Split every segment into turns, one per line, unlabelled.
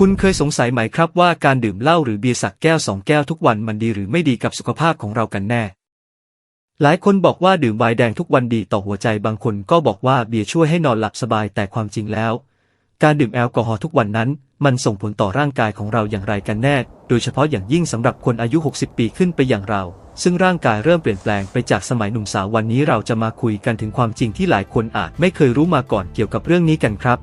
คุณเคยสงสัยไหมครับว่าการดื่มเหล้าหรือเบียร์สักแก้วสองแก้วทุกวันมันดีหรือไม่ดีกับสุขภาพของเรากันแน่ หลายคนบอกว่าดื่มไวน์แดงทุกวันดีต่อหัวใจบางคนก็บอกว่าเบียร์ช่วยให้นอนหลับสบายแต่ความจริงแล้ว การดื่มแอลกอฮอล์ทุกวันนั้น มันส่งผลต่อร่างกายของเราอย่างไรกันแน่ โดยเฉพาะอย่างยิ่งสำหรับคนอายุ 60 ปีขึ้นไปอย่างเรา ซึ่งร่างกายเริ่มเปลี่ยนแปลงไปจากสมัยหนุ่มสาววันนี้เราจะมาคุยกันถึงความจริงที่หลายคนอาจไม่เคยรู้มาก่อนเกี่ยวกับเรื่องนี้กันครับ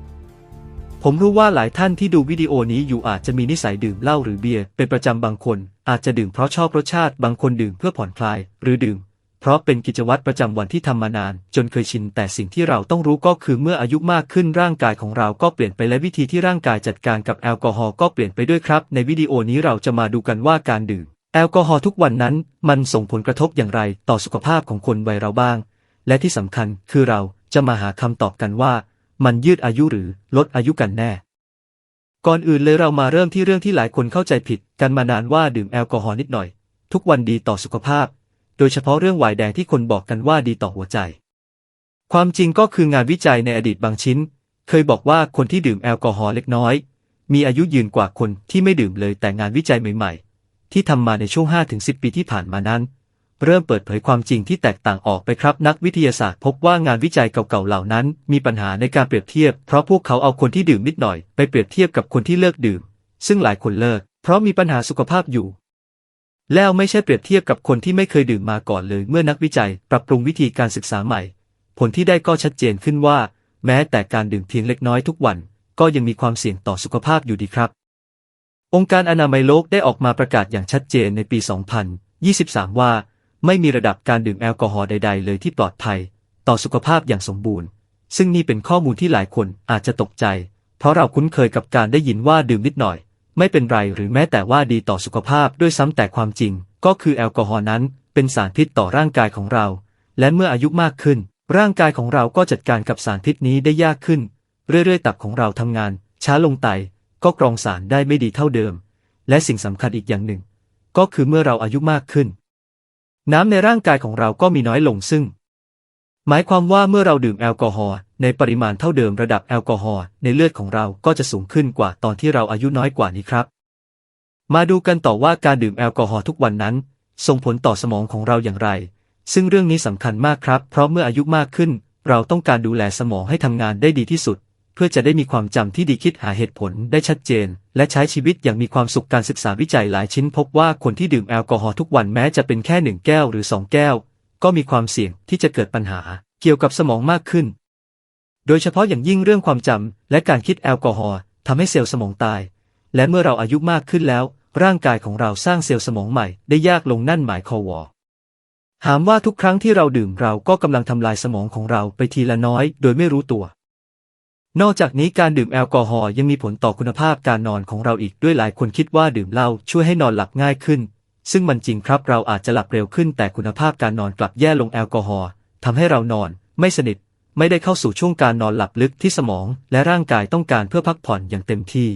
ผมรู้ว่าหลายท่านที่ดูวิดีโอนี้อยู่อาจจะมีนิสัยดื่มเหล้าหรือเบียร์เป็นประจำบางคน อาจจะดื่มเพราะชอบรสชาติบางคนดื่มเพื่อผ่อนคลาย หรือดื่ม เพราะเป็นกิจวัตรประจำวันที่ทำมานาน จนเคยชิน แต่สิ่งที่เราต้องรู้ก็คือเมื่ออายุมากขึ้นร่างกายของเราก็เปลี่ยนไปและวิธีที่ร่างกายจัดการกับแอลกอฮอล์ก็เปลี่ยนไปด้วยครับ ในวิดีโอนี้เราจะมาดูกันว่าการดื่ม แอลกอฮอล์ทุกวันนั้น มันส่งผลกระทบอย่างไรต่อสุขภาพของคนวัยเราบ้าง และที่สำคัญคือเราจะมาหาคำตอบกันว่า มันยืดอายุหรือลดอายุกันแน่ ก่อนอื่นเลยเรามาเริ่มที่เรื่องที่หลายคนเข้าใจผิดกันมานานว่าดื่มแอลกอฮอล์นิดหน่อย ทุกวันดีต่อสุขภาพ โดยเฉพาะเรื่องไวน์แดงที่คนบอกกันว่าดีต่อหัวใจ ความจริงก็คืองานวิจัยในอดีตบางชิ้น เคยบอกว่าคนที่ดื่มแอลกอฮอล์เล็กน้อย มีอายุยืนกว่าคนที่ไม่ดื่มเลยแต่งานวิจัยใหม่ ๆ ที่ทำมาในช่วง 5-10 ปีที่ผ่านมานั้น เริ่มเปิดเผยความจริงที่แตกต่างออกไปครับนักวิทยาศาสตร์พบว่างานวิจัยเก่าๆเหล่านั้น มีปัญหาในการเปรียบเทียบ เพราะพวกเขาเอาคนที่ดื่มนิดหน่อยไปเปรียบเทียบกับคนที่เลิกดื่ม ซึ่งหลายคนเลิก เพราะมีปัญหาสุขภาพอยู่ แล้วไม่ใช่เปรียบเทียบกับคนที่ไม่เคยดื่มมาก่อนเลย เมื่อนักวิจัยปรับปรุงวิธีการศึกษาใหม่ ผลที่ได้ก็ชัดเจนขึ้นว่า แม้แต่การดื่มเพียงเล็กน้อยทุกวัน ก็ยังมีความเสี่ยงต่อสุขภาพอยู่ดีครับ องค์การอนามัยโลกได้ออกมาประกาศอย่างชัดเจนในปี 2023 ว่า ไม่มีระดับการดื่มแอลกอฮอล์ใด ๆ เลยที่ปลอดภัย ต่อสุขภาพอย่างสมบูรณ์ ซึ่งนี่เป็นข้อมูลที่หลายคนอาจจะตกใจ เพราะเราคุ้นเคยกับการได้ยินว่าดื่มนิดหน่อย ไม่เป็นไรหรือแม้แต่ว่าดีต่อสุขภาพด้วยซ้ำแต่ความจริง ก็คือแอลกอฮอล์นั้นเป็นสารพิษต่อร่างกายของเรา และเมื่ออายุมากขึ้น ร่างกายของเราก็จัดการกับสารพิษนี้ได้ยากขึ้น เรื่อยๆ ตับของเราทำงาน ช้าลงไต ก็กรองสารได้ไม่ดีเท่าเดิม และสิ่งสำคัญอีกอย่างหนึ่ง ก็คือเมื่อเราอายุมากขึ้น น้ำในร่างกายของเราก็มีน้อยลงซึ่ง หมายความว่าเมื่อเราดื่มแอลกอฮอล์ในปริมาณเท่าเดิมระดับแอลกอฮอล์ในเลือดของเราก็จะสูงขึ้นกว่าตอนที่เราอายุน้อยกว่านี้ครับ มาดูกันต่อว่าการดื่มแอลกอฮอล์ทุกวันนั้น ส่งผลต่อสมองของเราอย่างไร ซึ่งเรื่องนี้สำคัญมากครับ เพราะเมื่ออายุมากขึ้น เราต้องการดูแลสมองให้ทำงานได้ดีที่สุด เพื่อจะได้มีความจำที่ดีคิดหาเหตุผลได้ชัดเจน และใช้ชีวิตอย่างมีความสุขการศึกษาวิจัยหลายชิ้นพบว่าคนที่ดื่มแอลกอฮอล์ทุกวันแม้จะเป็นแค่หนึ่งแก้วหรือสองแก้ว ก็มีความเสี่ยงที่จะเกิดปัญหาเกี่ยวกับสมองมากขึ้น โดยเฉพาะอย่างยิ่งเรื่องความจำและการคิดแอลกอฮอล์ทำให้เซลล์สมองตาย และเมื่อเราอายุมากขึ้นแล้ว ร่างกายของเราสร้างเซลล์สมองใหม่ได้ยากลงนั่นหมายควาว่าถามว่าทุกครั้งที่เราดื่มเราก็กำลังทำลายสมองของเราไปทีละน้อย โดยไม่รู้ตัว นอกจากนี้การดื่มแอลกอฮอล์ยังมีผลต่อคุณภาพการนอนของเราอีกด้วยหลายคนคิดว่าดื่มเหล้าช่วยให้นอนหลับง่ายขึ้น ซึ่งมันจริงครับเราอาจจะหลับเร็วขึ้น แต่คุณภาพการนอนกลับแย่ลงแอลกอฮอล์ทำให้เรานอน ไม่สนิท ไม่ได้เข้าสู่ช่วงการนอนหลับลึกที่สมอง และร่างกายต้องการเพื่อพักผ่อนอย่างเต็มที่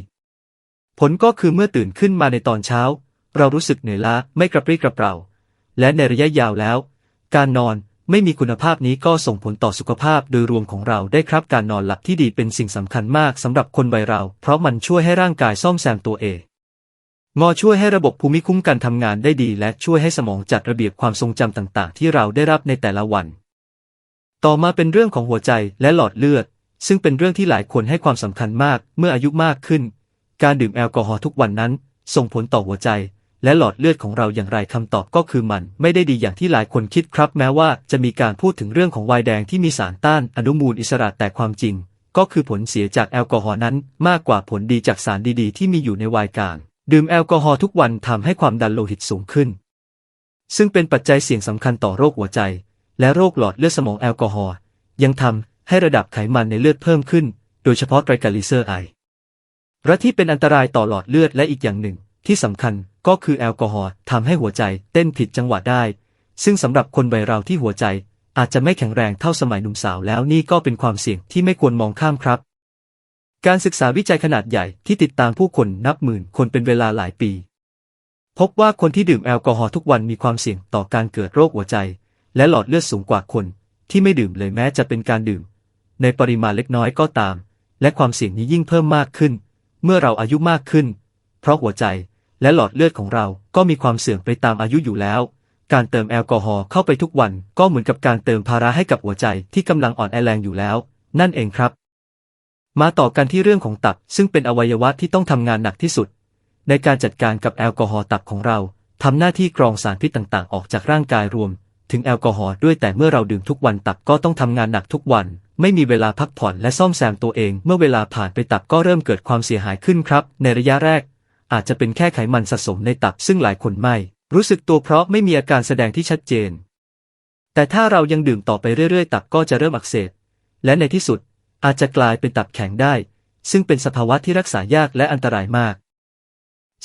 ผลก็คือเมื่อตื่นขึ้นมาในตอนเช้า เรารู้สึกเหนื่อยล้าไม่กระปรี้กระเปร่า และในระยะยาวแล้ว การนอน ไม่มีคุณภาพนี้ก็ส่งผลต่อสุขภาพโดยรวมของเราได้ครับการนอนหลับที่ดีเป็นสิ่งสำคัญมากสำหรับคนวัยเรา เพราะมันช่วยให้ร่างกายซ่อมแซมตัวเองงอช่วยให้ระบบภูมิคุ้มกันทำงานได้ดี และช่วยให้สมองจัดระเบียบความทรงจำต่างๆ ที่เราได้รับในแต่ละวัน ต่อมาเป็นเรื่องของหัวใจและหลอดเลือด ซึ่งเป็นเรื่องที่หลายคนให้ความสำคัญมากเมื่ออายุมากขึ้น การดื่มแอลกอฮอล์ทุกวันนั้น ส่งผลต่อหัวใจ และหลอดเลือดของเราอย่างไรคำตอบก็คือมันไม่ได้ดีอย่างที่หลายคนคิดครับ แม้ว่าจะมีการพูดถึงเรื่องของไวน์แดงที่มีสารต้านอนุมูลอิสระแต่ความจริง ก็คือผลเสียจากแอลกอฮอล์นั้น มากกว่าผลดีจากสารดีๆ ที่มีอยู่ในไวน์กลาง ดื่มแอลกอฮอล์ทุกวันทำให้ความดันโลหิตสูงขึ้น ซึ่งเป็นปัจจัยเสี่ยงสำคัญต่อโรคหัวใจ และโรคหลอดเลือดสมองแอลกอฮอล์ยังทำให้ระดับไขมันในเลือดเพิ่มขึ้น โดยเฉพาะไตรกลีเซอไรด์และที่เป็นอันตรายต่อหลอดเลือดและอีกอย่างหนึ่ง ที่สำคัญก็คือแอลกอฮอล์ทำให้หัวใจเต้นผิดจังหวะได้ ซึ่งสำหรับคนวัยเราที่หัวใจอาจจะไม่แข็งแรงเท่าสมัยหนุ่มสาวแล้วนี่ก็เป็นความเสี่ยงที่ไม่ควรมองข้ามครับ การศึกษาวิจัยขนาดใหญ่ที่ติดตามผู้คนนับหมื่นคนเป็นเวลาหลายปี พบว่าคนที่ดื่มแอลกอฮอล์ทุกวันมีความเสี่ยงต่อการเกิดโรคหัวใจ และหลอดเลือดสูงกว่าคน ที่ไม่ดื่มเลยแม้จะเป็นการดื่ม ในปริมาณเล็กน้อยก็ตาม และความเสี่ยงนี้ยิ่งเพิ่มมากขึ้น เมื่อเราอายุมากขึ้น เพราะหัวใจ และหลอดเลือดของเราก็มีความเสื่อมไปตามอายุอยู่แล้ว การเติมแอลกอฮอล์เข้าไปทุกวันก็เหมือนกับการเติมภาระให้กับหัวใจที่กำลังอ่อนแอแรงอยู่แล้ว นั่นเองครับ มาต่อกันที่เรื่องของตับซึ่งเป็นอวัยวะที่ต้องทำงานหนักที่สุด ในการจัดการกับแอลกอฮอล์ตับของเราทำหน้าที่กรองสารพิษต่างๆ ออกจากร่างกายรวม ถึงแอลกอฮอล์ด้วยแต่เมื่อเราดื่มทุกวันตับก็ต้องทำงานหนักทุกวัน ไม่มีเวลาพักผ่อนและซ่อมแซมตัวเอง เมื่อเวลาผ่านไปตับก็เริ่มเกิดความเสียหายขึ้นครับ ในระยะแรก อาจจะเป็นแค่ไขมันสะสมในตับซึ่งหลายคนไม่ รู้สึกตัวเพราะไม่มีอาการแสดงที่ชัดเจน แต่ถ้าเรายังดื่มต่อไปเรื่อยๆ ตับก็จะเริ่มอักเสบ และในที่สุดอาจจะกลายเป็นตับแข็งได้ ซึ่งเป็นสภาวะที่รักษายากและอันตรายมาก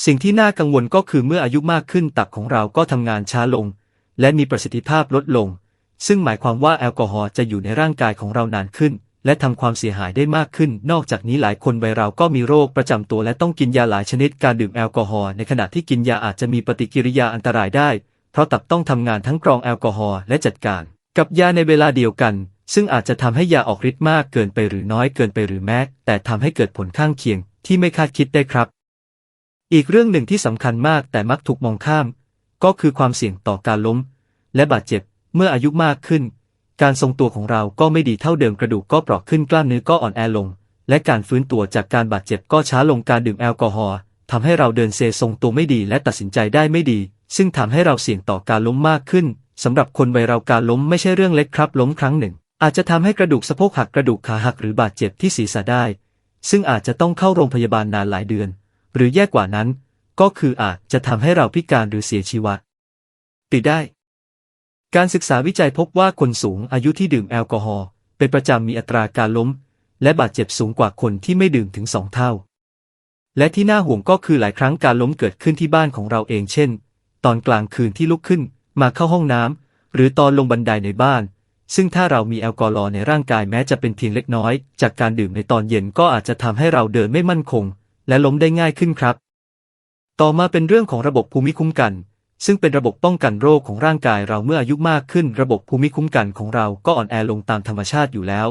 สิ่งที่น่ากังวลก็คือเมื่ออายุมากขึ้นตับของเราก็ทำงานช้าลง และมีประสิทธิภาพลดลง ซึ่งหมายความว่าแอลกอฮอล์จะอยู่ในร่างกายของเรานานขึ้น และทำความเสียหายได้มากขึ้น นอกจากนี้หลายคนวัยเราก็มีโรคประจำตัวและต้องกินยาหลายชนิด การดื่มแอลกอฮอล์ในขณะที่กินยาอาจจะมีปฏิกิริยาอันตรายได้ เพราะตับต้องทำงานทั้งกรองแอลกอฮอล์และจัดการ กับยาในเวลาเดียวกัน ซึ่งอาจจะทำให้ยาออกฤทธิ์มากเกินไปหรือน้อยเกินไปหรือแม้แต่ทำให้เกิดผลข้างเคียงที่ไม่คาดคิดได้ครับ อีกเรื่องหนึ่งที่สำคัญมากแต่มักถูกมองข้าม ก็คือความเสี่ยงต่อการล้ม และบาดเจ็บเมื่ออายุมากขึ้น การทรงตัวของเราก็ไม่ดีเท่าเดิมกระดูกก็เปราะขึ้นกล้ามเนื้อก็อ่อนแอลง และการฟื้นตัวจากการบาดเจ็บก็ช้าลงการดื่มแอลกอฮอล์ทำให้เราเดินเซทรงตัวไม่ดีและตัดสินใจได้ไม่ดี ซึ่งทำให้เราเสี่ยงต่อการล้มมากขึ้นสำหรับคนวัยเราการล้มไม่ใช่เรื่องเล็กครับ ล้มครั้งหนึ่ง อาจจะทำให้กระดูกสะโพกหักกระดูกขาหักหรือบาดเจ็บที่ศีรษะได้ ซึ่งอาจจะต้องเข้าโรงพยาบาลนานหลายเดือน หรือแย่กว่านั้น ก็คืออาจจะทำให้เราพิการหรือเสียชีวิตติดได้ การศึกษาวิจัยพบว่าคนสูงอายุที่ดื่มแอลกอฮอล์เป็นประจำมีอัตราการล้ม และบาดเจ็บสูงกว่าคนที่ไม่ดื่มถึงสองเท่า และที่น่าห่วงก็คือหลายครั้งการล้มเกิดขึ้นที่บ้านของเราเองเช่น ตอนกลางคืนที่ลุกขึ้นมาเข้าห้องน้ำหรือตอนลงบันไดในบ้าน ซึ่งถ้าเรามีแอลกอฮอล์ในร่างกายแม้จะเป็นเพียงเล็กน้อย จากการดื่มในตอนเย็นก็อาจจะทำให้เราเดินไม่มั่นคง และล้มได้ง่ายขึ้นครับ ต่อมาเป็นเรื่องของระบบภูมิคุ้มกัน ซึ่งเป็นระบบป้องกันโรคของร่างกายเราเมื่ออายุมากขึ้น ระบบภูมิคุ้มกันของเราก็อ่อนแอลงตามธรรมชาติอยู่แล้ว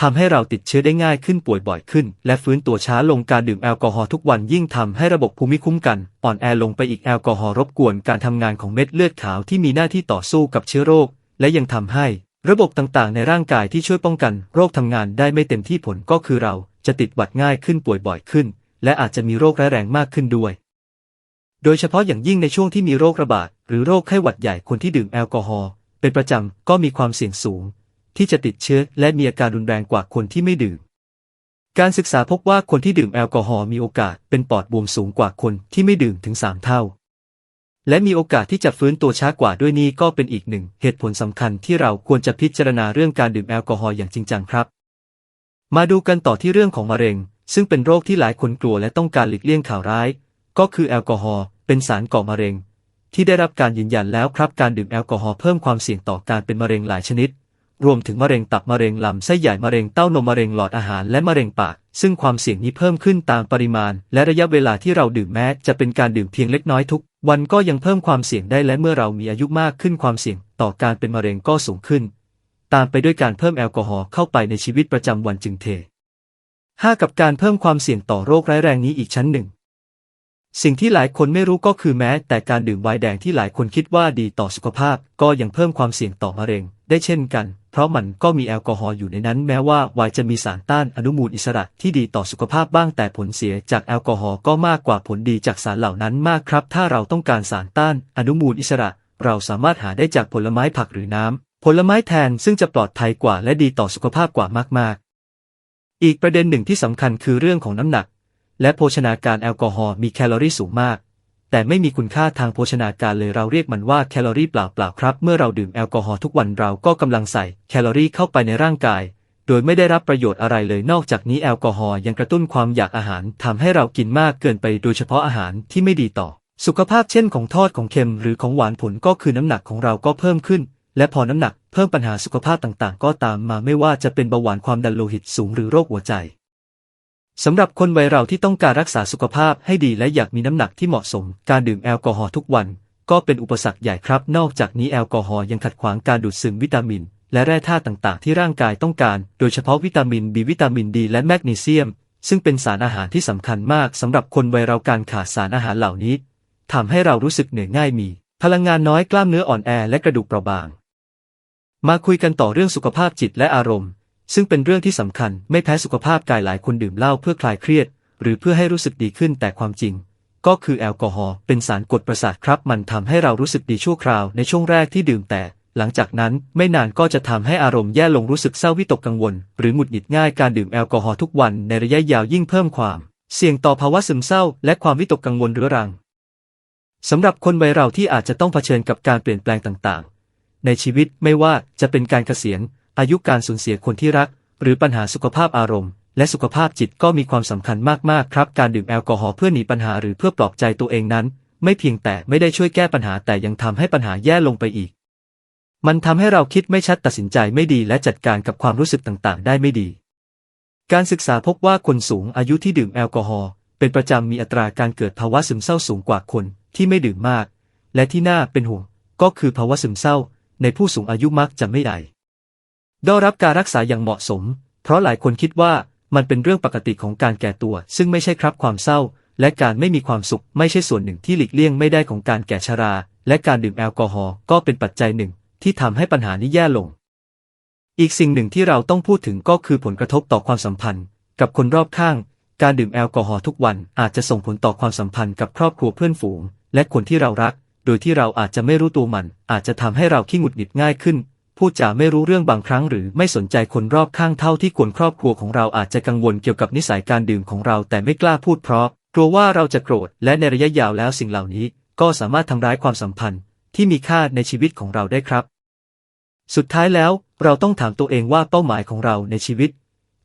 ทำให้เราติดเชื้อได้ง่ายขึ้นป่วยบ่อยขึ้น และฟื้นตัวช้าลงการดื่มแอลกอฮอล์ทุกวันยิ่งทำให้ระบบภูมิคุ้มกัน อ่อนแอลงไปอีกแอลกอฮอล์รบกวนการทำงานของเม็ดเลือดขาวที่มีหน้าที่ต่อสู้กับเชื้อโรค และยังทำให้ ระบบต่างๆ ในร่างกายที่ช่วยป้องกัน โรคทำงานได้ไม่เต็มที่ผลก็คือเราจะติดหวัดง่ายขึ้นป่วยบ่อยขึ้น และอาจจะมีโรคร้ายแรงมากขึ้นด้วย โดยเฉพาะอย่างยิ่งในช่วงที่มีโรคระบาดหรือโรคไข้หวัดใหญ่คนที่ดื่มแอลกอฮอล์เป็นประจำก็มีความเสี่ยงสูง ที่จะติดเชื้อและมีอาการรุนแรงกว่าคนที่ไม่ดื่ม การศึกษาพบว่าคนที่ดื่มแอลกอฮอล์มีโอกาสเป็นปอดบวมสูงกว่าคนที่ไม่ดื่มถึง3เท่า และมีโอกาสที่จะฟื้นตัวช้ากว่าด้วยนี่ก็เป็นอีกหนึ่งเหตุผลสำคัญที่เราควรจะพิจารณาเรื่องการดื่มแอลกอฮอล์อย่างจริงจังครับ มาดูกันต่อที่เรื่องของมะเร็ง ซึ่งเป็นโรคที่หลายคนกลัวและต้องการหลีกเลี่ยงข่าวร้าย ก็คือแอลกอฮอล์ เป็นสารก่อมะเร็ง ที่ได้รับการยืนยันแล้วครับการดื่มแอลกอฮอล์เพิ่มความเสี่ยงต่อการเป็นมะเร็งหลายชนิด รวมถึงมะเร็งตับมะเร็งลำไส้ใหญ่มะเร็งเต้านมมะเร็งหลอดอาหารและมะเร็งปาก ซึ่งความเสี่ยงนี้เพิ่มขึ้นตามปริมาณ และระยะเวลาที่เราดื่มแม้จะเป็นการดื่มเพียงเล็กน้อยทุก วันก็ยังเพิ่มความเสี่ยงได้และเมื่อเรามีอายุมากขึ้นความเสี่ยงต่อการเป็นมะเร็งก็สูงขึ้น ตามไปด้วยการเพิ่มแอลกอฮอล์เข้าไปในชีวิตประจำวันจึงเทห้ากับการเพิ่มความเสี่ยงต่อโรคร้ายแรงนี้อีกชั้นหนึ่ง สิ่งที่หลายคนไม่รู้ก็คือแม้ แต่การดื่มไวน์แดงที่หลายคนคิดว่าดีต่อสุขภาพ ก็ยังเพิ่มความเสี่ยงต่อมะเร็ง ได้เช่นกัน เพราะมันก็มีแอลกอฮอล์อยู่ในนั้น แม้ว่าไวน์จะมีสารต้านอนุมูลอิสระที่ดีต่อสุขภาพบ้างแต่ผลเสียจากแอลกอฮอล์ก็มากกว่าผลดีจากสารเหล่านั้นมากครับ ถ้าเราต้องการสารต้านอนุมูลอิสระ เราสามารถหาได้จากผลไม้ผักหรือน้ำผลไม้แทนซึ่งจะปลอดภัยกว่าและดีต่อสุขภาพกว่ามากๆ อีกประเด็นหนึ่งที่สำคัญคือเรื่องของน้ำหนัก และโภชนาการแอลกอฮอล์มีแคลอรี่สูงมาก แต่ไม่มีคุณค่าทางโภชนาการเลยเราเรียกมันว่าแคลอรี่เปล่าๆครับ เมื่อเราดื่มแอลกอฮอล์ทุกวันเราก็กำลังใส่แคลอรี่เข้าไปในร่างกาย โดยไม่ได้รับประโยชน์อะไรเลยนอกจากนี้แอลกอฮอล์ยังกระตุ้นความอยากอาหารทำให้เรากินมากเกินไปโดยเฉพาะอาหารที่ไม่ดีต่อ สุขภาพเช่นของทอดของเค็มหรือของหวานผลก็คือน้ำหนักของเราก็เพิ่มขึ้น และพอน้ำหนักเพิ่มปัญหาสุขภาพต่างๆ ก็ตามมาไม่ว่าจะเป็นเบาหวานความดันโลหิตสูงหรือโรคหัวใจ สำหรับคนวัยเราที่ต้องการรักษาสุขภาพให้ดีและอยากมีน้ำหนักที่เหมาะสม การดื่มแอลกอฮอล์ทุกวัน ก็เป็นอุปสรรคใหญ่ครับ นอกจากนี้แอลกอฮอล์ยังขัดขวางการดูดซึมวิตามิน และแร่ธาตุต่างๆ ที่ร่างกายต้องการ โดยเฉพาะวิตามินบีวิตามินดีและแมกนีเซียม ซึ่งเป็นสารอาหารที่สำคัญมากสำหรับคนวัยเราการขาดสารอาหารเหล่านี้ทำให้เรารู้สึกเหนื่อยง่ายมี พลังงานน้อยกล้ามเนื้ออ่อนแอและกระดูกเปราะบาง มาคุยกันต่อเรื่องสุขภาพจิตและอารมณ์ ซึ่งเป็นเรื่องที่สำคัญไม่แพ้สุขภาพกายหลายคนดื่มเหล้าเพื่อคลายเครียด หรือเพื่อให้รู้สึกดีขึ้นแต่ความจริง ก็คือแอลกอฮอล์เป็นสารกดประสาทครับ มันทำให้เรารู้สึกดีชั่วคราวในช่วงแรกที่ดื่มแต่ หลังจากนั้นไม่นานก็จะทำให้อารมณ์แย่ลงรู้สึกเศร้าวิตกกังวล หรือหงุดหงิดง่ายการดื่มแอลกอฮอล์ทุกวันในระยะยาวยิ่งเพิ่มความเสี่ยงต่อภาวะซึมเศร้า และความวิตกกังวลเรื้อรังสำหรับคนวัยเราที่อาจจะต้องเผชิญกับการเปลี่ยนแปลงต่างๆ ในชีวิตไม่ว่าจะเป็นการเกษียณ อายุการสูญเสียคนที่รัก หรือปัญหาสุขภาพอารมณ์ และสุขภาพจิตก็มีความสำคัญมากๆครับ การดื่มแอลกอฮอล์เพื่อหนีปัญหาหรือเพื่อปลอบใจตัวเองนั้น ไม่เพียงแต่ไม่ได้ช่วยแก้ปัญหาแต่ยังทำให้ปัญหาแย่ลงไปอีก มันทำให้เราคิดไม่ชัดตัดสินใจไม่ดีและจัดการกับความรู้สึกต่างๆ ได้ไม่ดี การศึกษาพบว่าคนสูงอายุที่ดื่มแอลกอฮอล์เป็นประจำมีอัตราการเกิดภาวะซึมเศร้าสูงกว่าคนที่ไม่ดื่มมาก และที่น่าเป็นห่วงก็คือภาวะซึมเศร้า ในผู้สูงอายุมักจะไม่ได้ ได้รับการรักษาอย่างเหมาะสม เพราะหลายคนคิดว่ามันเป็นเรื่องปกติของการแก่ตัว ซึ่งไม่ใช่ครับความเศร้า และการไม่มีความสุขไม่ใช่ส่วนหนึ่งที่หลีกเลี่ยงไม่ได้ของการแก่ชรา และการดื่มแอลกอฮอล์ก็เป็นปัจจัยหนึ่ง ที่ทำให้ปัญหานี้แย่ลง อีกสิ่งหนึ่งที่เราต้องพูดถึงก็คือผลกระทบต่อความสัมพันธ์ กับคนรอบข้าง การดื่มแอลกอฮอล์ทุกวันอาจจะส่งผลต่อความสัมพันธ์กับครอบครัวเพื่อนฝูง และคนที่เรารัก โดยที่เราอาจจะไม่รู้ตัวมัน อาจจะทำให้เราขี้หงุดหงิดง่ายขึ้น พูดจาไม่รู้เรื่องบางครั้งหรือไม่สนใจคนรอบข้างเท่าที่ควรครอบครัวของเราอาจจะกังวลเกี่ยวกับนิสัยการดื่มของเราแต่ไม่กล้าพูดเพราะกลัวว่าเราจะโกรธและในระยะยาวแล้วสิ่งเหล่านี้ก็สามารถทำร้ายความสัมพันธ์ที่มีค่าในชีวิตของเราได้ครับ สุดท้ายแล้วเราต้องถามตัวเองว่าเป้าหมายของเราในชีวิต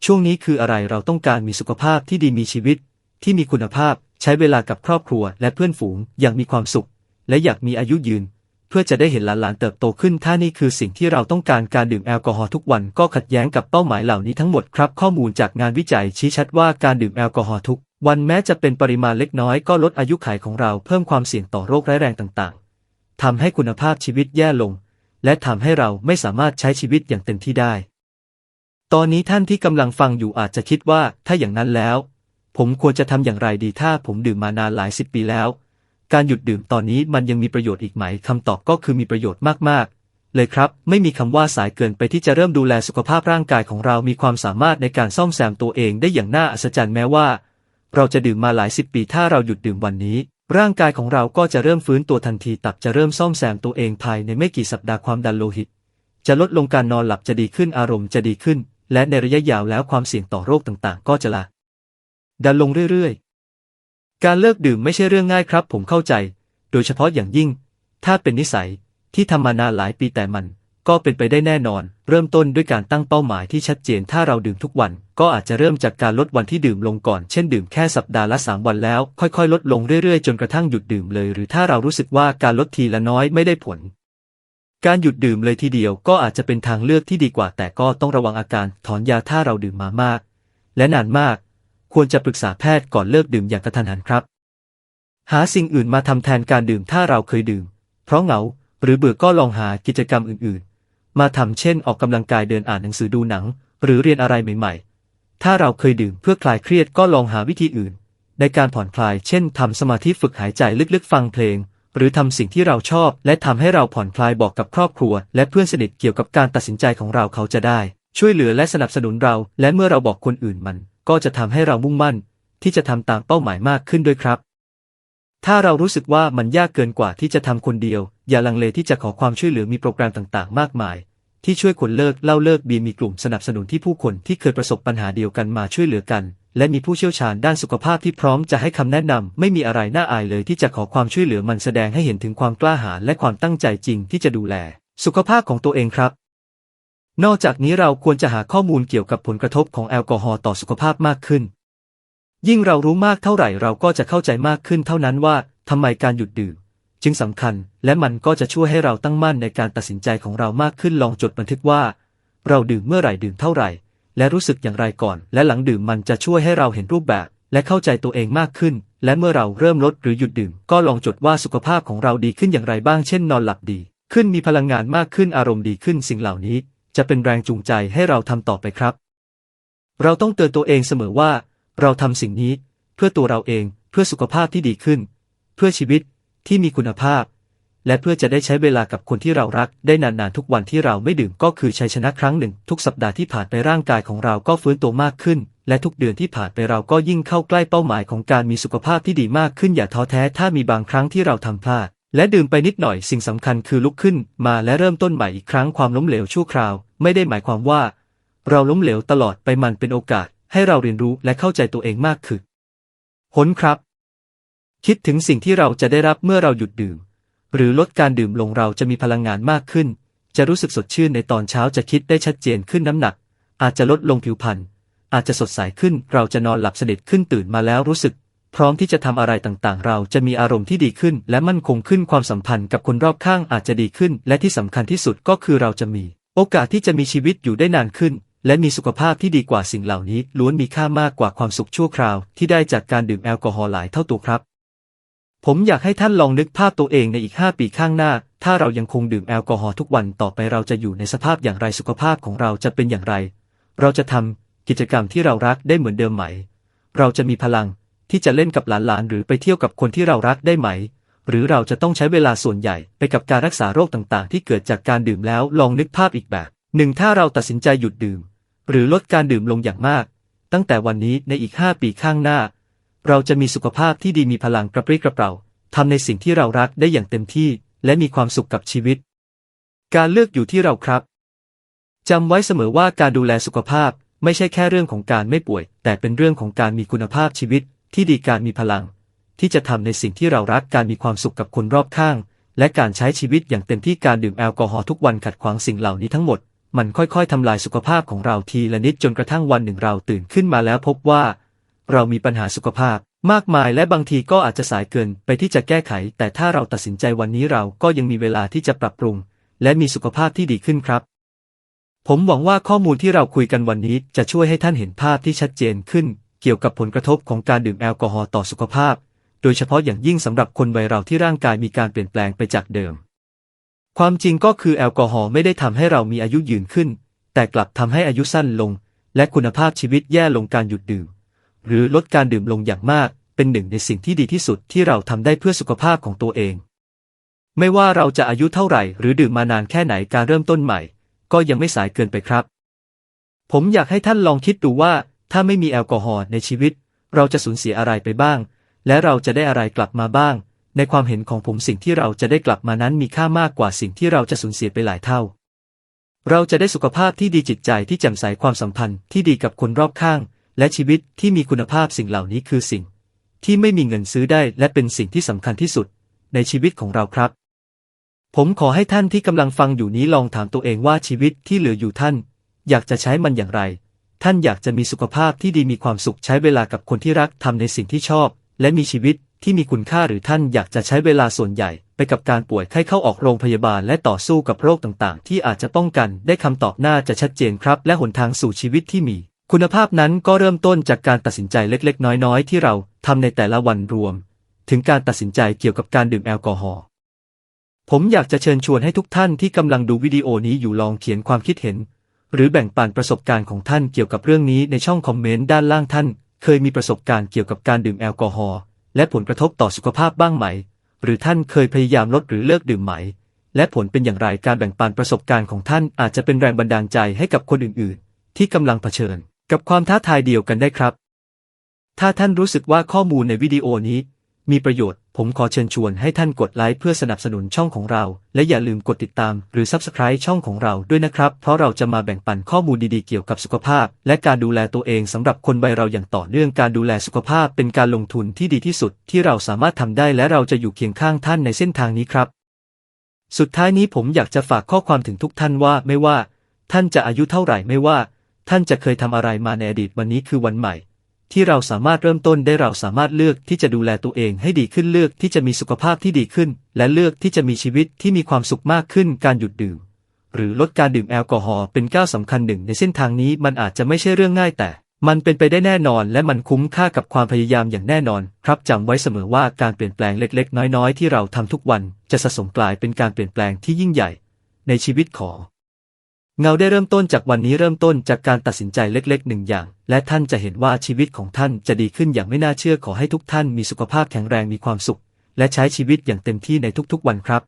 ช่วงนี้คืออะไรเราต้องการมีสุขภาพที่ดีมีชีวิต ที่มีคุณภาพใช้เวลากับครอบครัวและเพื่อนฝูงอย่างมีความสุข และอยากมีอายุยืน เพื่อจะได้เห็นหลานๆเติบโตขึ้นถ้านี่คือสิ่งที่เราต้องการการดื่มแอลกอฮอล์ทุกวันก็ขัดแย้งกับเป้าหมายเหล่านี้ทั้งหมดครับ ข้อมูลจากงานวิจัยชี้ชัดว่าการดื่มแอลกอฮอล์ทุกวันแม้จะเป็นปริมาณเล็กน้อยก็ลดอายุขัยของเราเพิ่มความเสี่ยงต่อโรคร้ายแรงต่างๆทำให้คุณภาพชีวิตแย่ลง และทำให้เราไม่สามารถใช้ชีวิตอย่างเต็มที่ได้ ตอนนี้ท่านที่กำลังฟังอยู่อาจจะคิดว่าถ้าอย่างนั้นแล้ว ผมควรจะทำอย่างไรดีถ้าผมดื่มมานานหลายสิบปีแล้ว การหยุดดื่มตอนนี้มันยังมีประโยชน์อีกไหมคำตอบก็คือมีประโยชน์มาก ๆ เลยครับ ไม่มีคำว่าสายเกินไปที่จะเริ่มดูแลสุขภาพร่างกายของเรามีความสามารถในการซ่อมแซมตัวเองได้อย่างน่าอัศจรรย์แม้ว่า เราจะดื่มมาหลายสิบปีถ้าเราหยุดดื่มวันนี้ ร่างกายของเราก็จะเริ่มฟื้นตัวทันทีตับจะเริ่มซ่อมแซมตัวเองภายในไม่กี่สัปดาห์ความดันโลหิต จะลดลงการนอนหลับจะดีขึ้นอารมณ์จะดีขึ้น และในระยะยาวแล้วความเสี่ยงต่อโรคต่างๆ ก็จะละดันลงเรื่อยๆ การเลิกดื่มไม่ใช่เรื่องง่ายครับ ผมเข้าใจ โดยเฉพาะอย่างยิ่ง ถ้าเป็นนิสัยที่ทำมานานหลายปีแต่มัน ก็เป็นไปได้แน่นอน เริ่มต้นด้วยการตั้งเป้าหมายที่ชัดเจน ถ้าเราดื่มทุกวัน ก็อาจจะเริ่มจากการลดวันที่ดื่มลงก่อน เช่นดื่มแค่สัปดาห์ละ 3 วันแล้ว ค่อยๆ ลดลงเรื่อยๆ จนกระทั่งหยุดดื่มเลย หรือถ้าเรารู้สึกว่าการลดทีละน้อยไม่ได้ผล การหยุดดื่มเลยทีเดียวก็อาจจะเป็นทางเลือกที่ดีกว่า แต่ก็ต้องระวังอาการถอนยาถ้าเราดื่มมามาก และนานมาก ควรจะปรึกษาแพทย์ก่อนเลิกดื่มอย่างกระทันหันครับ หาสิ่งอื่นมาทำแทนการดื่มถ้าเราเคยดื่ม เพราะเหงา หรือเบื่อก็ลองหากิจกรรมอื่นๆ มาทำเช่นออกกำลังกายเดินอ่านหนังสือดูหนัง หรือเรียนอะไรใหม่ๆ ถ้าเราเคยดื่มเพื่อคลายเครียดก็ลองหาวิธีอื่น ในการผ่อนคลาย เช่นทำสมาธิฝึกหายใจลึกๆ ฟังเพลง หรือทำสิ่งที่เราชอบ และทำให้เราผ่อนคลายบอกกับครอบครัว และเพื่อนสนิทเกี่ยวกับการตัดสินใจของเราเขาจะได้ช่วยเหลือและสนับสนุนเรา และเมื่อเราบอกคนอื่นมัน ก็จะทำให้เรามุ่งมั่น ที่จะทำตามเป้าหมายมากขึ้นด้วยครับ ถ้าเรารู้สึกว่ามันยากเกินกว่าที่จะทำคนเดียว อย่าลังเลที่จะขอความช่วยเหลือมีโปรแกรมต่างๆ มากมาย ที่ช่วยคนเลิกเล่าเลิกบีมีกลุ่มสนับสนุนที่ผู้คนที่เคยประสบปัญหาเดียวกันมาช่วยเหลือกัน และมีผู้เชี่ยวชาญด้านสุขภาพที่พร้อมจะให้คำแนะนำไม่มีอะไรน่าอายเลยที่จะขอความช่วยเหลือมันแสดงให้เห็นถึงความกล้าหาญและความตั้งใจจริงที่จะดูแล สุขภาพของตัวเองครับ นอกจากนี้เราควรจะหาข้อมูลเกี่ยวกับผลกระทบของแอลกอฮอล์ต่อสุขภาพมากขึ้น ยิ่งเรารู้มากเท่าไหร่เราก็จะเข้าใจมากขึ้นเท่านั้นว่าทำไมการหยุดดื่ม จึงสำคัญ และมันก็จะช่วยให้เราตั้งมั่นในการตัดสินใจของเรามากขึ้นลองจดบันทึกว่า เราดื่มเมื่อไหร่ดื่มเท่าไหร่ และรู้สึกอย่างไรก่อน และหลังดื่มมันจะช่วยให้เราเห็นรูปแบบ และเข้าใจตัวเองมากขึ้น และเมื่อเราเริ่มลดหรือหยุดดื่ม ก็ลองจดว่าสุขภาพของเราดีขึ้นอย่างไรบ้างเช่น นอนหลับดี ขึ้นมีพลังงานมากขึ้นอารมณ์ดีขึ้นสิ่งเหล่านี้ จะเป็นแรงจูงใจให้เราทำต่อไปครับ เราต้องเตือนตัวเองเสมอว่า เราทำสิ่งนี้เพื่อตัวเราเองเพื่อสุขภาพที่ดีขึ้น เพื่อชีวิตที่มีคุณภาพ และเพื่อจะได้ใช้เวลากับคนที่เรารักได้นานๆทุกวันที่เราไม่ดื่มก็คือชัยชนะครั้งหนึ่ง ทุกสัปดาห์ที่ผ่านไปร่างกายของเราก็ฟื้นตัวมากขึ้น และทุกเดือนที่ผ่านไปเราก็ยิ่งเข้าใกล้เป้าหมายของการมีสุขภาพที่ดีมากขึ้นอย่าท้อแท้ถ้ามีบางครั้งที่เราทำพลาด และดื่มไปนิดหน่อยสิ่งสำคัญคือลุกขึ้นมาและเริ่มต้นใหม่อีกครั้งความล้มเหลวชั่วคราว ไม่ได้หมายความว่า เราล้มเหลวตลอดไปมันเป็นโอกาส ให้เราเรียนรู้และเข้าใจตัวเองมากขึ้นผลครับ คิดถึงสิ่งที่เราจะได้รับเมื่อเราหยุดดื่ม หรือลดการดื่มลงเราจะมีพลังงานมากขึ้น จะรู้สึกสดชื่นในตอนเช้าจะคิดได้ชัดเจนขึ้นน้ำหนัก อาจจะลดลงผิวพรรณอาจจะสดใสขึ้นเราจะนอนหลับสนิทขึ้นตื่นมาแล้วรู้สึก พร้อมที่จะทำอะไรต่างๆ เราจะมีอารมณ์ที่ดีขึ้น และมั่นคงขึ้นความสัมพันธ์กับคนรอบข้างอาจจะดีขึ้น และที่สำคัญที่สุดก็คือเราจะมี โอกาสที่จะมีชีวิตอยู่ได้นานขึ้น และมีสุขภาพที่ดีกว่าสิ่งเหล่านี้ ล้วนมีค่ามากกว่าความสุขชั่วคราว ที่ได้จากการดื่มแอลกอฮอล์หลายเท่าตัวครับ ผมอยากให้ท่านลองนึกภาพตัวเองในอีก 5 ปีข้างหน้า ถ้าเรายังคงดื่มแอลกอฮอล์ทุกวันต่อไปเราจะอยู่ในสภาพอย่างไรสุขภาพของเราจะเป็นอย่างไร เราจะทำกิจกรรมที่เรารักได้เหมือนเดิมไหม เราจะมีพลัง ที่จะเล่นกับหลานๆ หรือไปเที่ยวกับคนที่เรารักได้ไหม หรือเราจะต้องใช้เวลาส่วนใหญ่ไปกับการรักษาโรคต่างๆ ที่เกิดจากการดื่มแล้วลองนึกภาพอีกแบบหนึ่งถ้าเราตัดสินใจหยุดดื่ม หรือลดการดื่มลงอย่างมาก ตั้งแต่วันนี้ในอีก 5 ปีข้างหน้า เราจะมีสุขภาพที่ดีมีพลังกระปรี้กระเปร่าทำในสิ่งที่เรารักได้อย่างเต็มที่ และมีความสุขกับชีวิต การเลือกอยู่ที่เราครับจำไว้เสมอว่าการดูแลสุขภาพไม่ใช่แค่เรื่องของการไม่ป่วย แต่เป็นเรื่องของการมีคุณภาพชีวิต ที่ดีการมีพลัง ที่จะทำในสิ่งที่เรารักการมีความสุขกับคนรอบข้าง และการใช้ชีวิตอย่างเต็มที่การดื่มแอลกอฮอล์ทุกวันขัดขวางสิ่งเหล่านี้ทั้งหมด มันค่อยๆทำลายสุขภาพของเราทีละนิดจนกระทั่งวันหนึ่งเราตื่นขึ้นมาแล้วพบว่า เรามีปัญหาสุขภาพ มากมายและบางทีก็อาจจะสายเกินไปที่จะแก้ไข แต่ถ้าเราตัดสินใจวันนี้เราก็ยังมีเวลาที่จะปรับปรุง และมีสุขภาพที่ดีขึ้นครับผมหวังว่าข้อมูลที่เราคุยกันวันนี้จะช่วยให้ท่านเห็นภาพที่ชัดเจนขึ้น เกี่ยวกับผลกระทบของการดื่มแอลกอฮอล์ต่อสุขภาพ โดยเฉพาะอย่างยิ่งสำหรับคนวัยเราที่ร่างกายมีการเปลี่ยนแปลงไปจากเดิม ความจริงก็คือแอลกอฮอล์ไม่ได้ทำให้เรามีอายุยืนขึ้น แต่กลับทำให้อายุสั้นลง และคุณภาพชีวิตแย่ลงการหยุดดื่ม หรือลดการดื่มลงอย่างมาก เป็นหนึ่งในสิ่งที่ดีที่สุดที่เราทำได้เพื่อสุขภาพของตัวเอง ไม่ว่าเราจะอายุเท่าไหร่ หรือดื่มมานานแค่ไหนการเริ่มต้นใหม่ ก็ยังไม่สายเกินไปครับ ผมอยากให้ท่านลองคิดดูว่า ถ้าไม่มีแอลกอฮอล์ในชีวิต เราจะสูญเสียอะไรไปบ้าง และเราจะได้อะไรกลับมาบ้าง ในความเห็นของผมสิ่งที่เราจะได้กลับมานั้นมีค่ามากกว่าสิ่งที่เราจะสูญเสียไปหลายเท่า เราจะได้สุขภาพที่ดีจิตใจที่แจ่มใสความสัมพันธ์ที่ดีกับคนรอบข้าง และชีวิตที่มีคุณภาพสิ่งเหล่านี้คือสิ่ง ที่ไม่มีเงินซื้อได้และเป็นสิ่งที่สำคัญที่สุด ในชีวิตของเราครับ ผมขอให้ท่านที่กำลังฟังอยู่นี้ลองถามตัวเองว่าชีวิตที่เหลืออยู่ท่าน อยากจะใช้มันอย่างไร ท่านอยากจะมีสุขภาพที่ดีมีความสุขใช้เวลากับคนที่รักทำในสิ่งที่ชอบ และมีชีวิตที่มีคุณค่าหรือท่านอยากจะใช้เวลาส่วนใหญ่ ไปกับการป่วยไข้เข้าออกโรงพยาบาลและต่อสู้กับโรคต่างๆ ที่อาจจะป้องกันได้คำตอบน่าจะชัดเจนครับ และหนทางสู่ชีวิตที่มี คุณภาพนั้นก็เริ่มต้นจากการตัดสินใจเล็ก ๆ น้อย ๆ ที่เราทำในแต่ละวันรวม ถึงการตัดสินใจเกี่ยวกับการดื่มแอลกอฮอล์ผมอยากจะเชิญชวนให้ทุกท่านที่กำลังดูวิดีโอนี้อยู่ลองเขียนความคิดเห็น หรือแบ่งปันประสบการณ์ของท่านเกี่ยวกับเรื่องนี้ในช่องคอมเมนต์ด้านล่างท่าน เคยมีประสบการณ์เกี่ยวกับการดื่มแอลกอฮอล์และผลกระทบต่อสุขภาพบ้างไหม หรือท่านเคยพยายามลดหรือเลิกดื่มไหม และผลเป็นอย่างไรการแบ่งปันประสบการณ์ของท่านอาจจะเป็นแรงบันดาลใจให้กับคนอื่น ๆ ที่กำลังเผชิญ กับความท้าทายเดียวกันได้ครับ ถ้าท่านรู้สึกว่าข้อมูลในวิดีโอนี้ มีประโยชน์ ผมขอเชิญชวนให้ท่านกดไลค์เพื่อสนับสนุนช่องของเรา และอย่าลืมกดติดตามหรือ Subscribe ช่องของเราด้วยนะครับ เพราะเราจะมาแบ่งปันข้อมูลดีๆเกี่ยวกับสุขภาพ และการดูแลตัวเองสำหรับคนวัยเราอย่างต่อเนื่องการดูแลสุขภาพเป็นการลงทุนที่ดีที่สุด ที่เราสามารถทำได้และเราจะอยู่เคียงข้างท่านในเส้นทางนี้ครับ สุดท้ายนี้ผมอยากจะฝากข้อความถึงทุกท่านว่าไม่ว่า ท่านจะอายุเท่าไหร่ไม่ว่า ท่านจะเคยทำอะไรมาในอดีตวันนี้คือวันใหม่ ที่เราสามารถเริ่มต้นได้เราสามารถเลือกที่จะดูแลตัวเองให้ดีขึ้นเลือกที่จะมีสุขภาพที่ดีขึ้น และเลือกที่จะมีชีวิตที่มีความสุขมากขึ้นการหยุดดื่ม หรือลดการดื่มแอลกอฮอล์เป็นก้าวสำคัญหนึ่งในเส้นทางนี้มันอาจจะไม่ใช่เรื่องง่ายแต่ มันเป็นไปได้แน่นอนและมันคุ้มค่ากับความพยายามอย่างแน่นอน ครับจำไว้เสมอว่าการเปลี่ยนแปลงเล็ก ๆ น้อยๆ ที่เราทำทุกวัน จะสะสมกลายเป็นการเปลี่ยนแปลงที่ยิ่งใหญ่ ในชีวิตของ เงาได้เริ่มต้นจากวันนี้เริ่มต้นจากการตัดสินใจเล็กๆหนึ่งอย่าง และท่านจะเห็นว่าชีวิตของท่านจะดีขึ้นอย่างไม่น่าเชื่อขอให้ทุกท่านมีสุขภาพแข็งแรงมีความสุข และใช้ชีวิตอย่างเต็มที่ในทุกๆ วันครับ